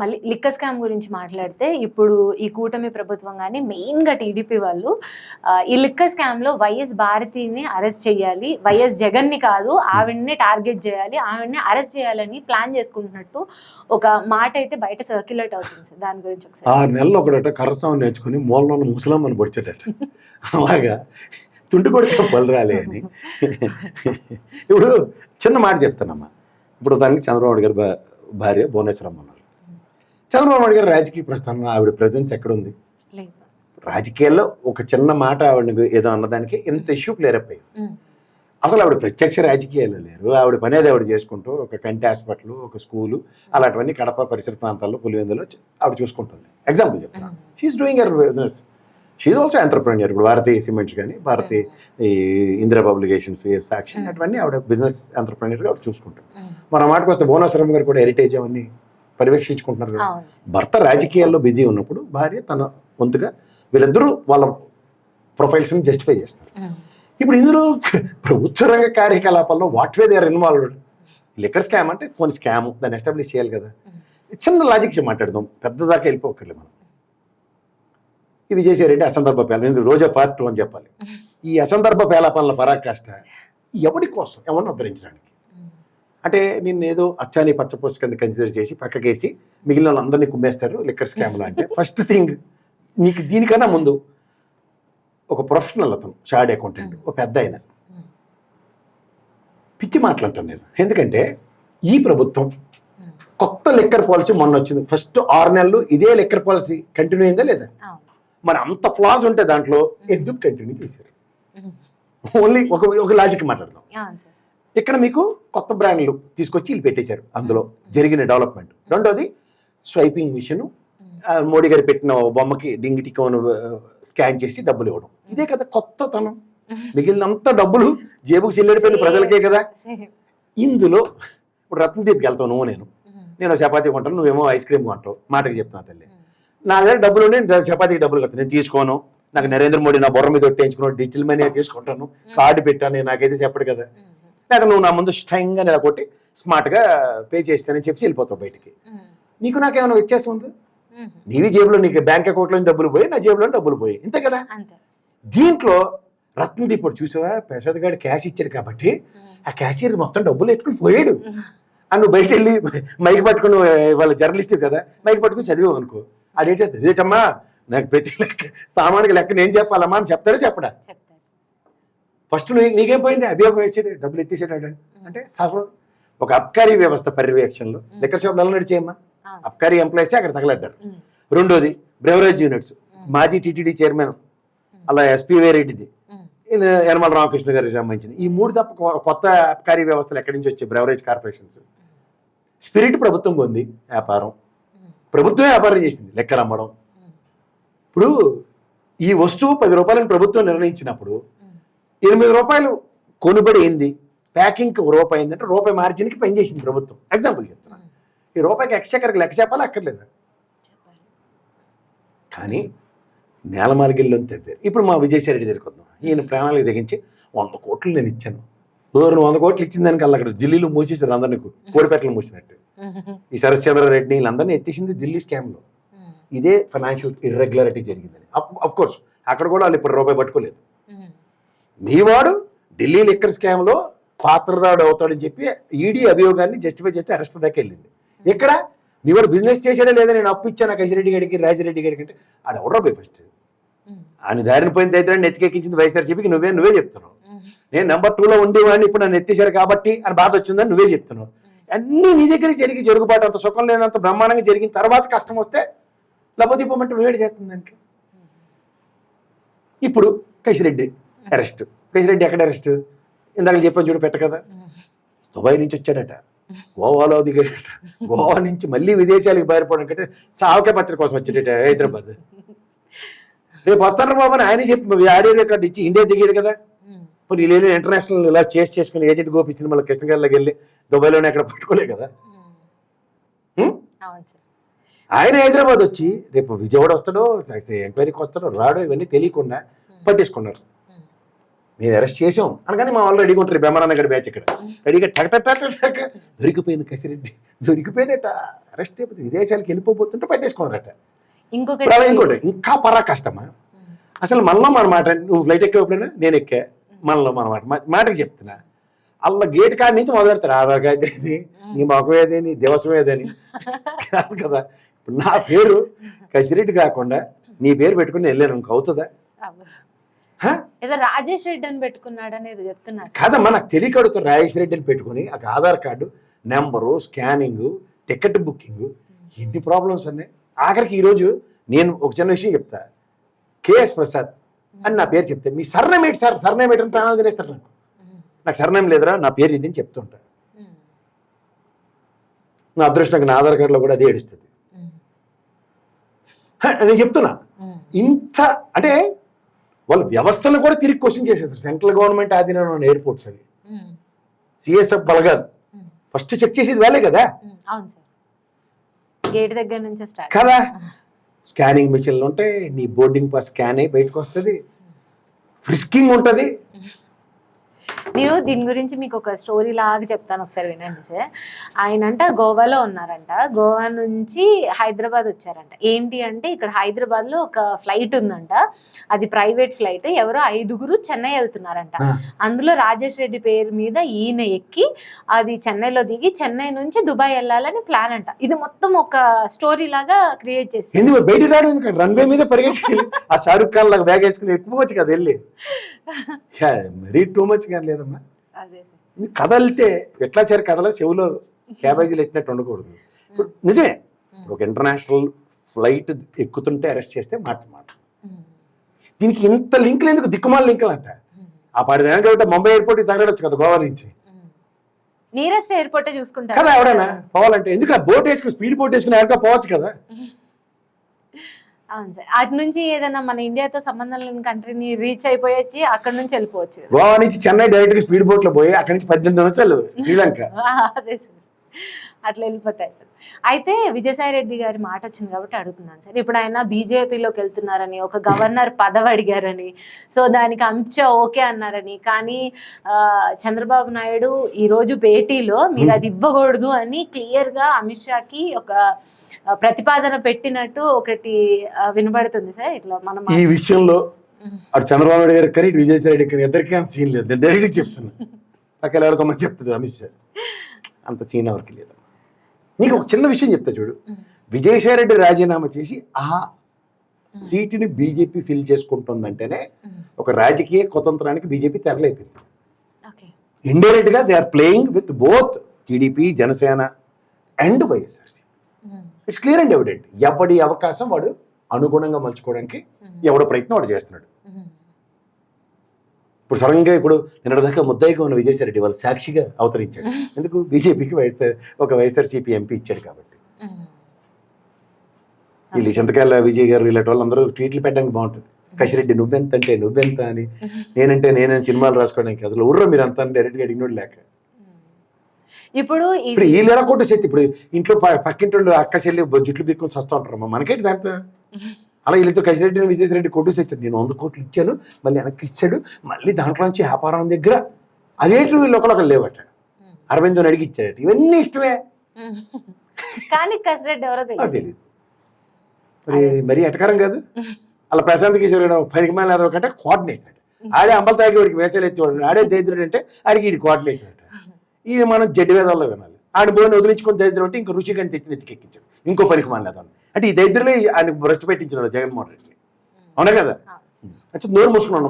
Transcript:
మళ్ళీ liquor scam గురించి మాట్లాడితే ఇప్పుడు ఈ కూటమి ప్రభుత్వం కానీ మెయిన్గా టీడీపీ వాళ్ళు ఈ లిక్కర్ స్కామ్లో వైఎస్ భారతిని అరెస్ట్ చేయాలి వైఎస్ జగన్ని కాదు ఆవిడని టార్గెట్ చేయాలి ఆవిడని అరెస్ట్ చేయాలని ప్లాన్ చేసుకుంటున్నట్టు ఒక మాట అయితే బయట సర్క్యులేట్ అవుతుంది సార్. దాని గురించి ఒకసారి. ఆరు నెలలు ఒకడట కర్రసాము నేర్చుకుని మూలలో ఉన్న ముసలమ్మని పొడిచేటట. అలాగా? తుంటి కొడితే బలరాలి అని. ఇప్పుడు చిన్న మాట చెప్తానమ్మా. ఇప్పుడు దానికి చంద్రబాబు గారి భార్య భువనేశ్వరమ్మ చంద్రబాబు నాయుడు గారి రాజకీయ ప్రస్థానంలో ఆవిడ ప్రజెన్స్ ఎక్కడుంది? రాజకీయాల్లో ఒక చిన్న మాట ఆవిడ ఏదో అన్నదానికి ఎంత ఇష్యూ క్లియరప్ అయ్యింది. ఉమ్, అసలు ఆవిడ ప్రత్యక్ష రాజకీయాల్లో లేరు. ఆవిడ పనేది ఆవిడ చేసుకుంటూ ఒక కంటి హాస్పిటల్ ఒక స్కూలు అలాంటివన్నీ కడప పరిసర ప్రాంతాల్లో పులివెందులో ఆవిడ చూసుకుంటుంది. ఎగ్జాంపుల్ చెప్తాను she's doing her business she also entrepreneur ఇప్పుడు భారతీయ సిమెంట్స్ కానీ భారతీయ ఈ ఇందిరా పబ్లికేషన్స్ సాక్షి. అటువన్నీ ఆవిడ బిజినెస్ ఎంటర్ప్రెన్యూర్గా ఆవిడ చూసుకుంటుంది. మన మాటకు వస్తే భువనేశ్వరం గారు కూడా హెరిటేజ్ అవన్నీ పర్యవేక్షించుకుంటున్నారు కదా. భర్త రాజకీయాల్లో బిజీ ఉన్నప్పుడు భార్య తన వంతుగా వీళ్ళిద్దరూ వాళ్ళ ప్రొఫైల్స్ని జస్టిఫై చేస్తారు. ఇప్పుడు ఇందులో ప్రభుత్వ రంగ కార్యకలాపాల్లో what way they are involved? Liquor scam అంటే కొన్ని స్కామ్ దాన్ని ఎస్టాబ్లిష్ చేయాలి కదా. చిన్న లాజిక్స్ మాట్లాడదాం. పెద్ద దాకా వెళ్ళిపోకర్లే మనం. ఈ విజయసాయిరెడ్డి అసందర్భ పేల రోజా పార్ట్ అని చెప్పాలి. ఈ అసందర్భ పేలాపనల పరాకాష్ట ఎవరి కోసం? ఎవరిని ఉద్ధరించడానికి? అంటే నిన్ను ఏదో అచ్చాని పచ్చపోసు కింద కన్సిడర్ చేసి పక్కకేసి మిగిలిన వాళ్ళందరినీ కుమ్మేస్తారు లిక్కర్ స్కామ్లో అంటే. ఫస్ట్ థింగ్ నీకు దీనికన్నా ముందు ఒక ప్రొఫెషనల్ అతను షార్డ్ అకౌంటెంట్ ఒక పెద్ద ఆయన పిచ్చి మాట్లాంటాను నేను. ఎందుకంటే ఈ ప్రభుత్వం ఉమ్, కొత్త లెక్కర్ పాలసీ మొన్న వచ్చింది. ఫస్ట్ ఆరు నెలలు ఇదే లెక్కర్ పాలసీ కంటిన్యూ అయిందా లేదా? మరి అంత ఫ్లాస్ ఉంటే దాంట్లో ఎందుకు కంటిన్యూ చేశారు? ఓన్లీ ఒక ఒక లాజిక్ మాట్లాడదాం. ఇక్కడ మీకు కొత్త బ్రాండ్లు తీసుకొచ్చి వీళ్ళు పెట్టేశారు అందులో జరిగిన డెవలప్మెంట్. రెండోది స్వైపింగ్ మిషన్. మోడీ గారు పెట్టిన బొమ్మకి డింగి టికోను స్కాన్ చేసి డబ్బులు ఇవ్వడం. ఇదే కదా కొత్తతనం. మిగిలినంత డబ్బులు జేబుకు చెల్లెడిపోయింది ప్రజలకే కదా. ఇందులో ఇప్పుడు రత్నదీప్కి వెళ్తావు నువ్వు నేను. నేను చపాతీ కొంటాను నువ్వేమో ఐస్ క్రీమ్ కొంటావు మాటకి చెప్తున్నా తల్లి. నా దగ్గర డబ్బులు నేను చపాతీకి డబ్బులు కట్టాను నేను తీసుకోను. నాకు నరేంద్ర మోడీ నా బొర్ర మీద ఒట్టేయించుకున్నాడు డిజిటల్ మనీ తీసుకుంటాను. కార్డు పెట్టాను నాకైతే చెప్పడు కదా. లేక నువ్వు నా ముందు స్ట్రైంగ్గా నెల కొట్టి స్మార్ట్గా పే చేస్తానని చెప్పి వెళ్ళిపోతావు బయటికి. నీకు నాకేమైనా వ్యత్యాసం ఉంది? నీది జేబులో నీకు బ్యాంక్ అకౌంట్లో డబ్బులు పోయి నా జేబులో డబ్బులు పోయి. ఇంతే కదా? దీంట్లో రత్నదీప్ ఇప్పుడు చూసావా? ప్రసాద్ గారు క్యాష్ ఇచ్చాడు కాబట్టి ఆ క్యాషియర్ మొత్తం డబ్బులు ఎట్టుకుని పోయాడు. ఆ నువ్వు బయట వెళ్ళి మైక్ పట్టుకుని వాళ్ళ జర్నలిస్ట్ కదా మైక్ పట్టుకుని చదివావు అనుకో. అదేంటి ఇదేటమ్మా నాకు ప్రతి లెక్క సామాన్య లెక్క నేను చెప్పాలమ్మా అని చెప్తాడా చెప్పడా. ఫస్ట్ నీకేం పోయింది అభియోగం వేసాడు డబ్బులు ఎత్తేసాడు ఆడు. అంటే సఫలం ఒక అబ్కారీ వ్యవస్థ పర్యవేక్షణలో. లెక్కర్ షాప్లు ఎలా నడిచేయమ్మా. అబ్కారీ ఎంప్లాయీసే అక్కడ తగలడ్డారు. రెండోది బ్రెవరేజ్ యూనిట్స్. మాజీ టీటీడీ చైర్మన్ అలా ఎస్పీ రెడ్డిది యనమల రామకృష్ణ గారికి సంబంధించిన ఈ మూడు తప్ప కొత్త అబ్కారీ వ్యవస్థలు ఎక్కడి నుంచి వచ్చాయి? Beverage corporations. స్పిరిట్ ప్రభుత్వం కొంది వ్యాపారం. ఉమ్, ప్రభుత్వమే వ్యాపారం చేసింది లెక్కలు అమ్మడం. ఇప్పుడు ఈ వస్తువు పది రూపాయలని ప్రభుత్వం నిర్ణయించినప్పుడు ఎనిమిది రూపాయలు కొనుబడి అయింది. ప్యాకింగ్కి ఒక రూపాయి అయిందంటే రూపాయి మార్జిన్కి పనిచేసింది ప్రభుత్వం. ఎగ్జాంపుల్ చెప్తున్నా. ఉమ్, ఈ రూపాయికి ఎక్స్చక్కర్కి లెక్క చెప్పాలా? అక్కర్లేదా? కానీ నేలమాలిగిల్లో తెద్దారు ఇప్పుడు మా విజయసాయి రెడ్డి దగ్గరికి వద్దాం. ఈయన ప్రాణాలకు తెగించి వంద కోట్లు నేను ఇచ్చాను. ఎవరు వంద కోట్లు ఇచ్చిన దానికి అక్కడ ఢిల్లీలో మూసేసారు అందరినీ. కోడిపెట్టలు మూసినట్టు. ఈ శరశ్చంద్ర రెడ్డిని వీళ్ళందరినీ ఎత్తేసింది ఢిల్లీ స్కామ్లో. ఉమ్, ఇదే ఫైనాన్షియల్ ఇర్రెగ్యులారిటీ జరిగిందని. అఫ్ కోర్స్ అక్కడ కూడా వాళ్ళు ఇప్పుడు రూపాయి పట్టుకోలేదు. మీవాడు ఢిల్లీ లిక్కర్ స్కామ్లో పాత్రదాడు అవుతాడని చెప్పి ఈడీ అభియోగాన్ని జస్టిఫై చేస్తే అరెస్ట్ దాకా వెళ్ళింది. ఇక్కడ మీవాడు బిజినెస్ చేసాడే లేదా నేను అప్పు ఇచ్చాను కసిరెడ్డి గడికి రాజిరెడ్డి గడికి అంటే ఆడ ఎవడో పోయి ఫస్ట్ ఆయన దారిని పోయిన దైత్రాన్ని ఎత్తికెక్కించింది వైఎస్ఆర్సీపీకి నువ్వే నువ్వే చెప్తున్నావు. నేను నెంబర్ టూలో ఉండేవాడిని ఇప్పుడు నన్ను ఎత్తేసారు కాబట్టి అని బాధ వచ్చిందని నువ్వే చెప్తున్నావు. అన్నీ నీ దగ్గర జరిగి జరుగుబాటు అంత సుఖం లేనంత బ్రహ్మాండంగా జరిగిన తర్వాత కష్టం వస్తే లభోదీపమంటే వేడి చేస్తుంది దానికి? ఇప్పుడు కసిరెడ్డి అరెస్ట్. కసిరెడ్డి ఎక్కడ అరెస్ట్ ఇందాక చెప్పాను చూడు పెట్ట కదా. దుబాయ్ నుంచి వచ్చాడట. గోవాలో దిగాడట. గోవా నుంచి మళ్ళీ విదేశాలకు బయటపడడం కంటే సావకే పత్రిక కోసం వచ్చాడట హైదరాబాద్. రేపు వస్తాను బాబు అని ఆయనే చెప్పి ఆడియో రికార్డు ఇచ్చి ఇండియా దిగాడు కదా. ఇప్పుడు వీళ్ళు ఇంటర్నేషనల్ ఇలా చేసి చేసుకుని ఏజెంట్ గోపి సినిమాలో కృష్ణ గారిలోకి వెళ్ళి దుబాయ్లోనే అక్కడ పట్టుకోలే కదా. ఆయన హైదరాబాద్ వచ్చి రేపు విజయవాడ వస్తాడో ఎంక్వైరీకి వస్తాడో రాడో ఇవన్నీ తెలియకుండా పట్టేసుకున్నారు. మేము అరెస్ట్ చేసాం అనగానే మా వాళ్ళు రెడీగా ఉంటారు. బ్రహ్మానంద గడి బ్యాచ్ ఇక్కడ. రెడీగా టక్ టక్ టక్ టక్ దొరికిపోయింది కసిరెడ్డి. దొరికిపోయినట. అరెస్ట్ అయిపోతే విదేశాలకు వెళ్ళిపోతుంటే పట్టేసుకున్నారట. ఇంకొకటి ఇంకోటి. ఇంకా పరా కష్టమా? అసలు మనలో మన మాట నువ్వు ఫ్లైట్ ఎక్కేప్పుడైనా నేను ఎక్కా. మనలో మన మాట. మాటకి చెప్తున్నా. అల్ల గేట్ కాడి నుంచి మొదలు పెడతారు. ఆధార్ కార్డు ఏది? నీ మొఖం ఏది? నీ దివసం ఏదని కాదు కదా. ఇప్పుడు నా పేరు కసిరెడ్డి కాకుండా నీ పేరు పెట్టుకుని వెళ్ళాను. ఇంక అవుతుందా? ఏదో రాజేష్ రెడ్డి అని పెట్టుకున్నాడు అనేది చెప్తున్నారు కాదమ్మా నాకు తెలియకడుతూ రాజేష్ రెడ్డిని పెట్టుకుని ఒక Aadhaar card number scanning ticket booking ఎన్ని ప్రాబ్లమ్స్ ఉన్నాయి. ఆఖరికి ఈరోజు నేను ఒక చిన్న విషయం చెప్తా. కేఎస్ ప్రసాద్ అని నా పేరు చెప్తే మీ సర్నేమ్ ఏంటి సార్? సర్నేమ్ ఏంటని ప్రాణాలు తినేస్తారు నాకు. నాకు సర్నేమ్ లేదురా నా పేరు ఇది అని చెప్తుంటా నా అదృష్టంగా నా ఆధార్ కార్డులో కూడా అదే ఏడుస్తుంది. నేను చెప్తున్నా. ఇంత అంటే వాళ్ళ వ్యవస్థను కూడా తిరిగి క్వశ్చన్ చేసేస్తారు. సెంట్రల్ గవర్నమెంట్ ఆధీనంలో ఉన్న ఎయిర్పోర్ట్స్ అవి సిఎస్ఎఫ్ బలగాదు. ఫస్ట్ చెక్ చేసేది వాళ్ళే కదా. గేట్ దగ్గర నుంచి కదా. స్కానింగ్ మిషన్లు ఉంటాయి. నీ బోర్డింగ్ పాస్ స్కాన్ అయ్యి బయటకు వస్తుంది. ఫ్రిస్కింగ్ ఉంటుంది. నేను దీని గురించి మీకు ఒక స్టోరీ లాగా చెప్తాను ఒకసారి వినండి సార్. ఆయన అంట గోవాలో ఉన్నారంట. గోవా నుంచి హైదరాబాద్ వచ్చారంట. ఏంటి అంటే ఇక్కడ హైదరాబాద్లో ఒక ఫ్లైట్ ఉందంట. అది ప్రైవేట్ ఫ్లైట్. ఎవరో ఐదుగురు చెన్నై వెళ్తున్నారంట. అందులో రాజేష్ రెడ్డి పేరు మీద ఈయన ఎక్కి అది చెన్నైలో దిగి చెన్నై నుంచి దుబాయ్ వెళ్ళాలని ప్లాన్ అంట. ఇది మొత్తం ఒక స్టోరీ లాగా క్రియేట్ చేసి ఎందుకు? రన్వే మీద ఆ షారుఖ్ ఖాన్ లాగా బ్యాగ్ వేసుకుని ఎక్కువచ్చు కదా వెళ్ళి. మరీ టూ మచ్ కానీ లేదమ్మా. కదలితే ఎట్లా చేరి కథలో చెవులో క్యాబేజీలు ఎట్టినట్టు ఉండకూడదు. ఇప్పుడు నిజమే. ఒక ఇంటర్నేషనల్ ఫ్లైట్ ఎక్కుతుంటే అరెస్ట్ చేస్తే మాట మాట. దీనికి ఇంత లింకులు ఎందుకు? దిక్కుమాల లింకులు అంట ఆ పాడి దాని కాబట్టి ముంబై ఎయిర్పోర్ట్ తగలడచ్చు కదా గోవా నుంచి. నియరెస్ట్ ఎయిర్పోర్ట్ చూసుకుంటారు. కదా ఎవడైనా పోవాలంటే ఎందుకు ఆ బోట్ వేసుకుని స్పీడ్ బోట్ వేసుకుని ఎక్కడికో పోవచ్చు కదా? అవును సార్. అటు నుంచి ఏదైనా మన ఇండియాతో సంబంధం లేని కంట్రీని రీచ్ అయిపోయొచ్చి అక్కడ నుంచి వెళ్ళిపోవచ్చు. గోవా నుంచి చెన్నై డైరెక్ట్గా స్పీడ్ బోట్లో పోయి అక్కడి నుంచి పద్దెనిమిది నిమిషాలు శ్రీలంక. అదే సార్. అట్లా వెళ్ళిపోతాయి. అయితే విజయసాయి రెడ్డి గారి మాట వచ్చింది కాబట్టి అడుగుతున్నాను సార్. ఇప్పుడు ఆయన బీజేపీలోకి వెళ్తున్నారని ఒక గవర్నర్ పదవి అడిగారని సో దానికి అమిత్ షా ఓకే అన్నారని కానీ చంద్రబాబు నాయుడు ఈ రోజు భేటీలో మీరు అది ఇవ్వకూడదు అని క్లియర్గా అమిత్ షాకి ఒక ప్రతిపాదన పెట్టినట్టు ఒకటి వినబడుతుంది సార్. ఇట్లా మనం ఈ విషయంలో అటు చంద్రబాబు నాయుడు గారికి కానీ ఇటు విజయసాయి రెడ్డి కానీ ఇద్దరికీ అంత సీన్ లేదు. డైరెక్ట్ చెప్తున్నా. పక్కన ఎవరికొమ్మని చెప్తుంది అమిత్ షా. అంత సీన్ ఎవరికి లేదు. నీకు ఒక చిన్న విషయం చెప్తా చూడు. విజయసాయి రెడ్డి రాజీనామా చేసి ఆ సీటుని బీజేపీ ఫిల్ చేసుకుంటుందంటేనే ఒక రాజకీయ కుతంత్రానికి బీజేపీ తెరలేపింది. ఓకే. ఇండైరెక్ట్గా they are playing with both TDP Janasena and YSRC. It's clear and evident. ఎవడి అవకాశం వాడు అనుగుణంగా మలుచుకోవడానికి ఎవడో ప్రయత్నం వాడు చేస్తున్నాడు. ఇప్పుడు సడన్గా ఇప్పుడు నిన్నటిదాకా ముద్దాయిగా ఉన్న విజయసాయి రెడ్డి వాళ్ళు సాక్షిగా అవతరించాడు. ఎందుకు? బీజేపీకి వైఎస్ఆర్ ఒక వైఎస్ఆర్సీపీ ఎంపీ ఇచ్చాడు కాబట్టి. వీళ్ళు చింతకాయల విజయ్ గారు ఇలాంటి వాళ్ళందరూ ట్వీట్లు పెట్టడానికి బాగుంటుంది. కసిరెడ్డి నువ్వెంత అంటే నువ్వెంత అని. నేనంటే నేనే సినిమాలు రాసుకోవడానికి అసలు ఉర్ర మీరు అంతా డైరెక్ట్గా అడిగినోడు లేక. ఇప్పుడు ఇప్పుడు ఎలా కొట్టు శక్తి ఇప్పుడు ఇంట్లో పక్కింటి అక్క చెల్లి జుట్లు బిక్కుని సస్తూ ఉంటారు మనకేంటి దాంతో అలా వీళ్ళతో కసిరెడ్డి విజయసాయి కొట్టు తెచ్చారు నేను వంద కోట్లు ఇచ్చాను మళ్ళీ వెనక్కి ఇచ్చాడు మళ్ళీ దాంట్లో నుంచి వ్యాపారం దగ్గర అదేంటి వీళ్ళు ఒకళ్ళు లేవట. అరవిందో అడిగి ఇచ్చాడట ఇవన్నీ ఇష్టమే. కానీ కసిరెడ్డి ఎవరో తెలియదు మరి మరీ ఎటకరం కాదు. అలా ప్రశాంత్ కిషోర్ పనికి మేల కంటే కోఆర్డినేషన్ ఆడే అంబల్ తాగి వాడికి వేసాలు ఎత్తి ఆడే దరిద్రుడు అంటే ఆడికి ఇది కోఆర్డినేషన్ అంట. ఇది మనం జడ్డి వేదాల్లో వినాలి. ఆడ బోని వదిలించుకొని దరిద్రం అంటే ఇంకో రుచి కంటే తెచ్చి ఎత్తికెక్కించారు ఇంకో పనికి మాలేదాన్ని అంటే ఈ దరిద్రులే ఆయన భ్రష్టు పెట్టించిన జగన్మోహన్ రెడ్డి అవునా కదా. అచ్చా నోరు మూసుకున్నాం